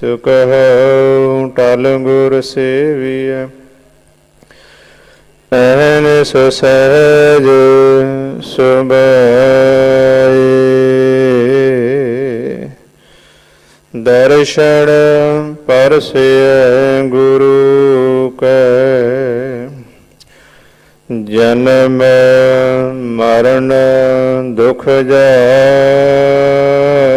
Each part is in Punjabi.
ਸੁਕਹੁ ਟਲ ਗੁਰ ਸੇਵੀਐ। ਐਨ ਸੋ ਸਹਿਜ ਸੁਭਾਏ ਦਰਸ਼ਨ ਪਰਸਿਐ ਗੁਰੂ ਕੈ। ਜਨਮ ਮਰਨ ਦੁਖ ਜਾਏ।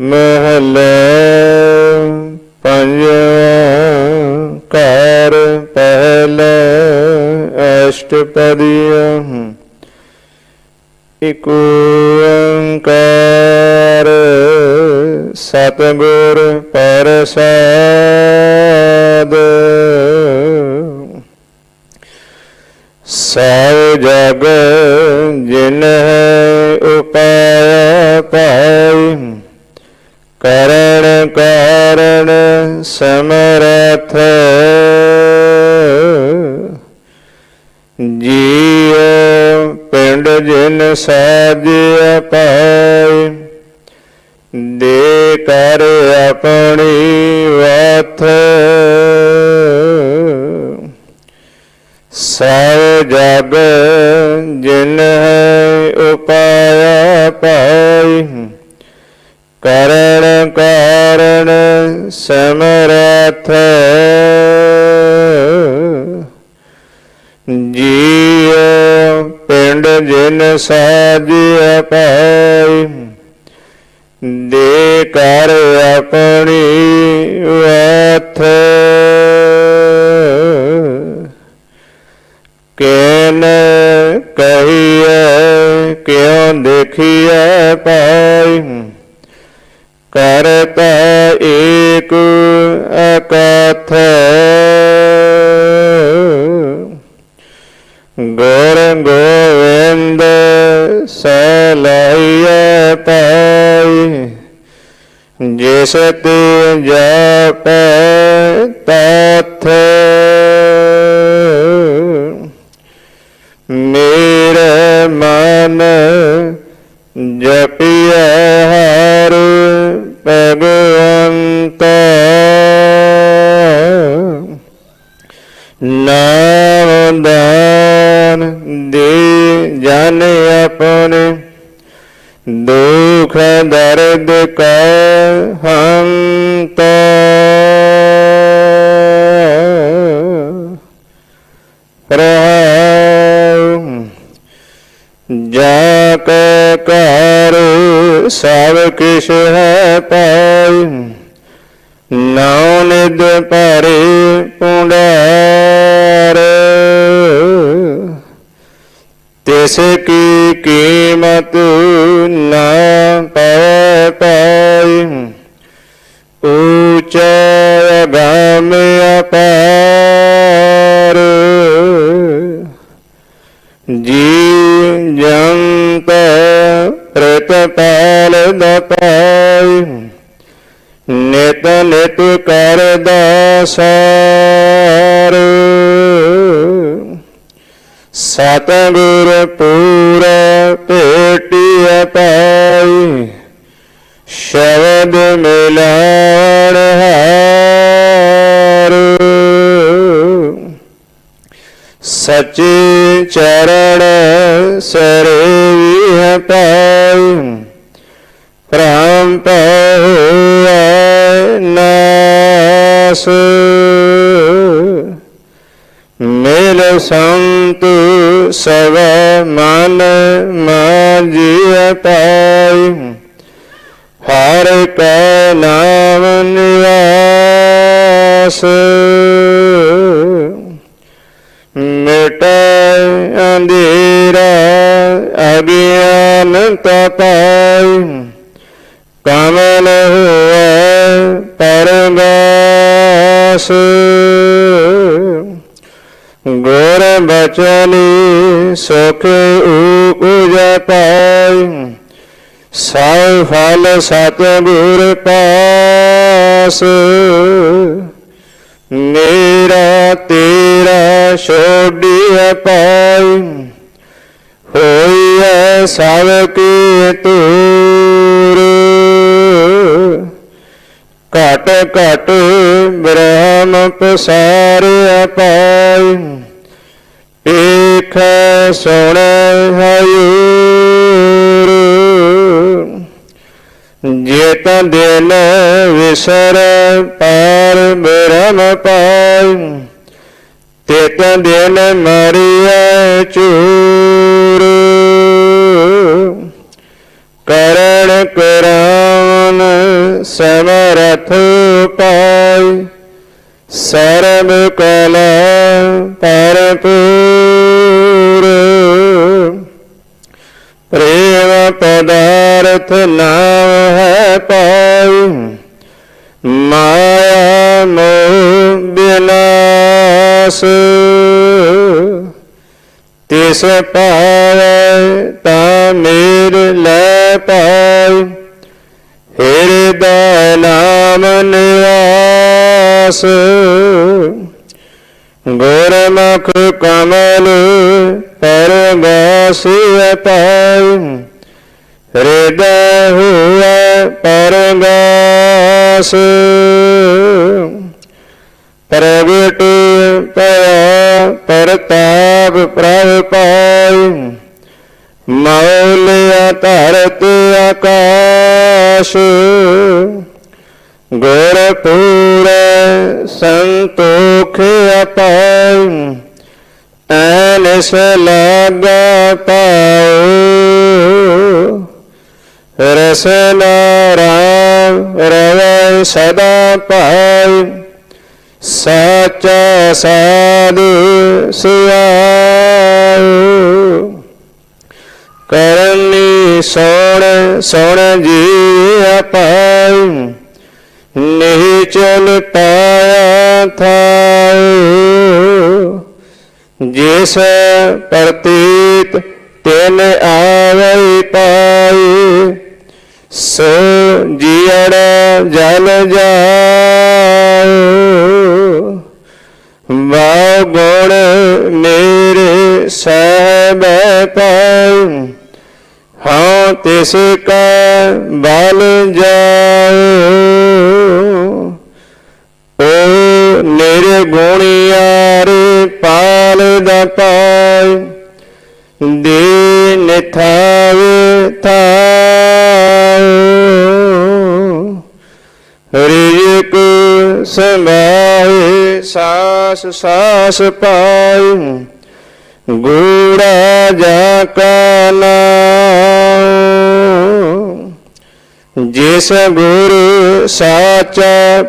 ਮਹਲਾ ਪੰਜਵਾਂ ਘਰ ਪਹਿਲਾ ਅਸ਼ਟਪਦੀਆ। ਇਕ ਓੰਕਾਰ ਸਤਿਗੁਰ ਪ੍ਰਸਾਦ। ਸਭ ਜਗ ਜਿਨ ਹੈ ਉਪਾਇ ਪਾਈ ਕਰਨ ਕਾਰਣ ਸਮਰਥ। ਜੀਉ ਪਿੰਡ ਜਿਨ ਸਾਜਿਆ ਪਾਇ ਦੇ ਕਰ ਆਪਣੀ ਵਾਥ। ਸਭ ਜਗ ਜਿਨ ਹੈ ਉਪਾਇਆ ਪਾਈ ਕਰਣ ਕਾਰਣ ਸਮਰਥ। ਜੀਉ ਪਿੰਡ ਜਿਨ ਸਾਜਿਆ ਪਾਈ, ਦੇ ਕਰ ਆਪਣੀ ਵਾਥ ਕੈਨ ਕਹੀਐ, ਕਿਉ ਦੇਖੀਐ ਪਾਈ। ਕਰਤਾ ਏਕ ਅਕਥ। ਗੁਰ ਗੋਵਿੰਦ ਸਲਾਈਐ ਪਾਈ ਜਿਸ ਤੇ ਜਾਪੈ ਤਥ। ਮੇਰੇ ਦੇ ਆਪਣੇ ਦੁਖ ਦਰਦ ਕਾ ਹੰਤ ਜਾ ਕੇ ਕਰ, ਸਭ ਕਿਛ ਹੈ ਪਾਈ। ਨਾਉ ਨਿਦ ਭਰੇ ਪੁੰਡਾਰ ਤਿਸ ਕੀ ਕੀਮਤ ਨਾ ਪੈ ਪਾਈ, ਊਚਾ ਗਾਮ ਅਪਾਰ। ਜੀ ਜੰਤ ਪ੍ਰਤਪਾਲ ਦਪਾਈ, ਨਿਤ ਨਿਤ ਕਰ ਸਾਰ। ਸਤਿਗੁਰ ਪੂਰ ਭੇਟਿਆ ਪਾਈ, ਸ਼ਬਦ ਮਿਲਣ ਹਾਰ। ਸਚੇ ਚਰਨ ਸਰਵੀ ਹੈ ਪਾਈ ਪ੍ਰਾਮ ਪਹੁਆ ਨਾਸ। ਮਿਲ ਸੰਤ ਸਭ ਮਨ ਮਾਜਿਆ ਪਾਈ। ਹਰ ਕੈ ਨਾਮ ਨਿਵਾਸ। ਮਿਟੈ ਅੰਧੇਰਾ ਅਗਿਆਨ ਤਪਾਈ। ਕਮਲ ਹੋਵੇ ਪਰਗਾਸ। ਬਚਨੀ ਸੁਖ ਉਪਜ ਪਾਈ। ਸਭ ਫਲ ਸਤਿਗੁਰ ਪਾਸ। ਮੇਰਾ ਤੇਰਾ ਛੋੜਿਆ ਪਾਈ। ਹੋਈਐ ਸਭ ਕੀ ਤੂਰ ਘਟ ਘਟ ਬ੍ਰਹਮ ਪਸਾਰਿਆ ਪਾਈ। ਸੁਣ ਹਯੂਰ ਜੇਤ ਦਿਨ ਵਿਸਰ ਪਾਰ ਬ੍ਰਹਮ ਪਾਈ। ਤੇਤ ਦਿਨ ਮਰਿਆ ਚੂਰ। ਕਰਣ ਕਰਾਵਨ ਸਮਰਥ ਪਾਈ। ਸਰਬ ਕਲਾ ਪਰਪੂਰ ਪ੍ਰੇਮ ਪਦਾਰਥ ਨਾਮ ਹੈ ਪਾਈ। ਮਾਇਆ ਮੋਹ ਬਿਨਾਸ਼ ਤਿਸ ਪਾਵੈ ਤਾ ਮੇਰ ਨਿਵਾਸ ਗੁਰਮੁਖ ਕਮਲ ਪਰਗਾਸ ਪਾਈ ਹਿਰਦੈ ਹੋਇ ਪਰਗਾਸ। ਪ੍ਰਗਟ ਪਿਆ ਪਰਤਾਪ ਪ੍ਰਭ ਪਾਈ। ਮੌਲਿਆ ਧਰਤ ਆਕਾਸ਼। ਗੁਰ ਪੂਰੇ ਸੰਤੋਖ ਅਪਾਈ ਐਨਸ ਲਾਗਾ ਪਾਉ। ਰਸਨਾ ਰਾਮ ਰਵੈ ਸਦਾ ਪਾਈ ਸਚ ਸਾਧੂ ਸਿਆਉ। ਕਰਨੀ ਸੋਣ ਸੋਣ ਜੀ ਅਪਾਈ ਨਹੀਂ ਚਲ ਪਾਇਆ ਥਾਉ ਜਿਸ ਪ੍ਰਤੀਤ ਤਿਨ ਆਵਈ ਪਾਈ ਸੋ ਜੀੜ ਜਲ। ਜਾਉ ਵਾ ਗੁਣ ਮੇਰੇ ਸਹਿਬ ਪਾਉ ਹਾਂ ਤਿਸ ਕਾ ਬਲ ਜਾਉ ਓ ਨਿਰ ਪਾਲ ਦਾ ਪਾਇ ਦੇ ਨਿਥਾਵੇ ਥਾਉ ਰਿਜਕ ਸੰਭਾਏ ਸਾਸ ਸਾਸ ਪਾਈ ਗੂੜਾ ਜਾ ਕਾ ਨਾਮ ਜਿਸ ਗੁਰ ਸਾਚ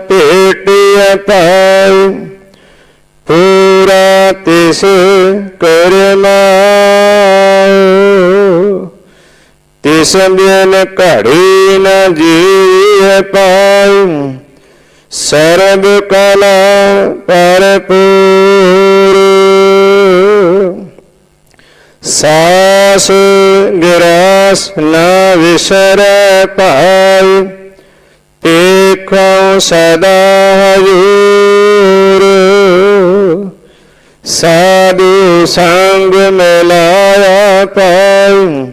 ਭੇਟਿਆ ਪਾਇ ਪੂਰਾ ਤਿਸ ਕਰਨਾ ਤਿਸ ਬਿਨ ਘੜੀ ਨ ਜੀਵ ਪਾਈ ਸਰਬ ਕਲਾ ਪਰਪੂਰ। ਸਾਸ ਗਿਰਾਸ ਨਾ ਵਿਸਰ ਪਾਈ ਦੇਖੋ ਸਦਾ ਹਜੂਰ। ਸਾਧੂ ਸੰਗ ਮਿਲਾਇਆ ਪਾਈ,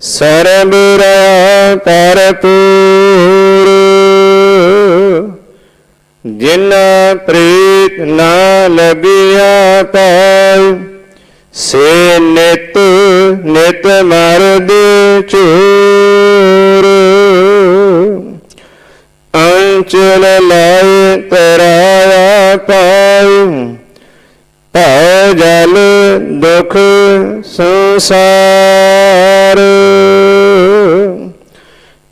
ਸਰਬ ਰਾ ਪਰਪੂਰ ਜਿਨਾ ਪ੍ਰੀਤ ਨਾ ਲਬਿਆ ਪਾਈ, ਸੇ ਨਿਤ ਨਿਤ ਮਰਦ ਚੂਰ। ਅੰਚਲ ਲਾਇ ਤਰਾਇਆ ਪਾਇ ਭਉ ਜਲ ਦੁਖ ਸੰਸਾਰ।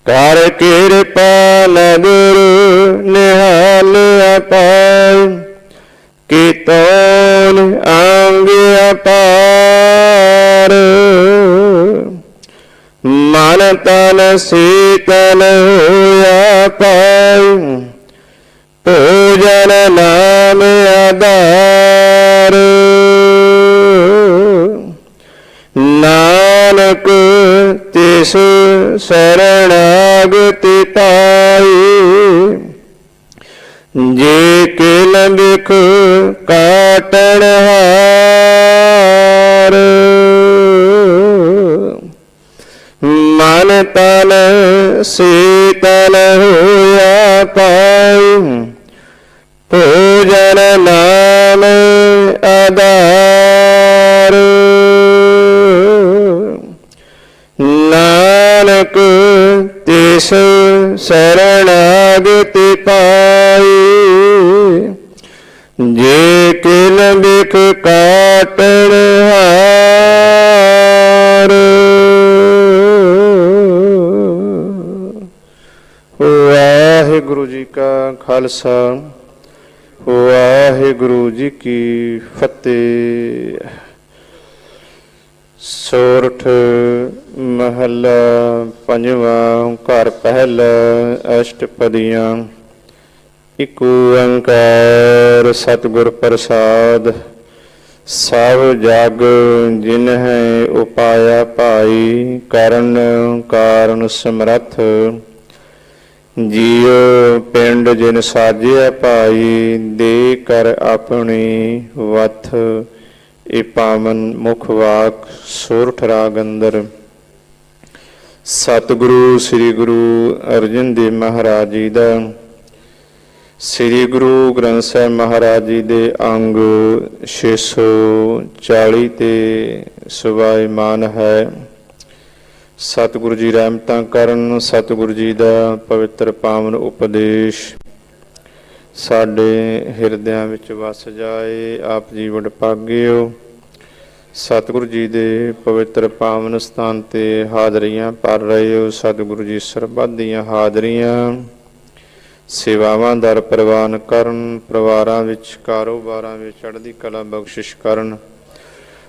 ਕਰ ਕਿਰਪਾ ਨਦਰ ਨਿਹਾਲ ਅਪਾਈ ਕੀਤੋਨ ਤਨ ਸੀਤਲ ਹੋਇਆ ਪਾਈ ਭੋਜਨ ਨਾਮ ਆਧਾਰ। ਨਾਨਕ ਤਿਸ ਸਰਣਾਗਤਿ ਪਾਈ, ਜੇ ਕਿਲ ਬਿਖ ਕਾਟਣ ਹਾਰ। ਮਨ ਤਨ, ਸੀਤਲ ਹੋਇਆ ਪਾਈ। ਭੋਜਨ ਨਾਮ ਆਧਾਰ। ਨਾਨਕ ਤਿਸ ਸਰਣਾਗਤਿ ਪਾਈ। ਜੇ ਕਿਲ ਬਿਖ ਕਾਟਣ ਕਾ ਖਾਲਸਾ, ਵਾਹਿਗੁਰੂ ਜੀ ਕੀ ਫਤਿਹ। ਸੋਰਠ ਮਹੱਲਾ ਪੰਜਵਾਂ, ਘਰ ਪਹਿਲਾ ਅਸ਼ਟਪਦੀਆਂ। ਇਕ ਓੰਕਾਰ ਸਤਿਗੁਰ ਪ੍ਰਸਾਦ, ਸਭ ਜਗ ਜਿਨ ਹੈ ਉਪਾਇਆ ਭਾਈ, ਕਰਨ ਕਾਰਨ ਸਮਰੱਥ। ਜੀਉ ਪਿੰਡ ਜਿਨ ਸਾਜਿਆ ਭਾਈ, ਦੇ ਕਰ ਆਪਣੀ ਵਥ। ਇਹ ਪਾਵਨ ਮੁਖ ਵਾਕ, ਸੋਰਠ ਰਾਗ ਅੰਦਰ। ਸਤਿਗੁਰੂ, ਸ੍ਰੀ ਗੁਰੂ ਅਰਜਨ ਦੇਵ ਮਹਾਰਾਜ ਜੀ ਦਾ। ਸ੍ਰੀ ਗੁਰੂ ਗ੍ਰੰਥ ਸਾਹਿਬ ਮਹਾਰਾਜ ਜੀ ਦੇ ਅੰਗ 640 ਤੇ ਸਵਾਇਮਾਨ ਹੈ। ਸਤਿਗੁਰੂ ਜੀ ਰਹਿਮਤਾਂ ਕਰਨ, ਸਤਿਗੁਰੂ ਜੀ ਦਾ ਪਵਿੱਤਰ ਪਾਵਨ ਉਪਦੇਸ਼। ਸਾਡੇ ਹਿਰਦਿਆਂ ਵਿੱਚ ਵਸ ਜਾਏ ਆਪ ਜੀ ਵਡਭਾਗਿਓ। ਸਤਿਗੁਰੂ ਜੀ ਦੇ ਪਵਿੱਤਰ ਪਾਵਨ ਸਥਾਨ ਤੇ ਹਾਜ਼ਰੀਆਂ ਭਰ ਰਹੇ ਹੋ। ਸਤਿਗੁਰੂ ਜੀ ਸਰਬੱਤ ਦੀਆਂ ਹਾਜ਼ਰੀਆਂ। ਸੇਵਾਵਾਂ ਦਰ ਪ੍ਰਵਾਨ ਕਰਨ, ਪਰਿਵਾਰਾਂ ਵਿੱਚ, ਕਾਰੋਬਾਰਾਂ ਵਿੱਚ ਚੜ੍ਹਦੀ ਕਲਾ ਬਖਸ਼ਿਸ਼ ਕਰਨ।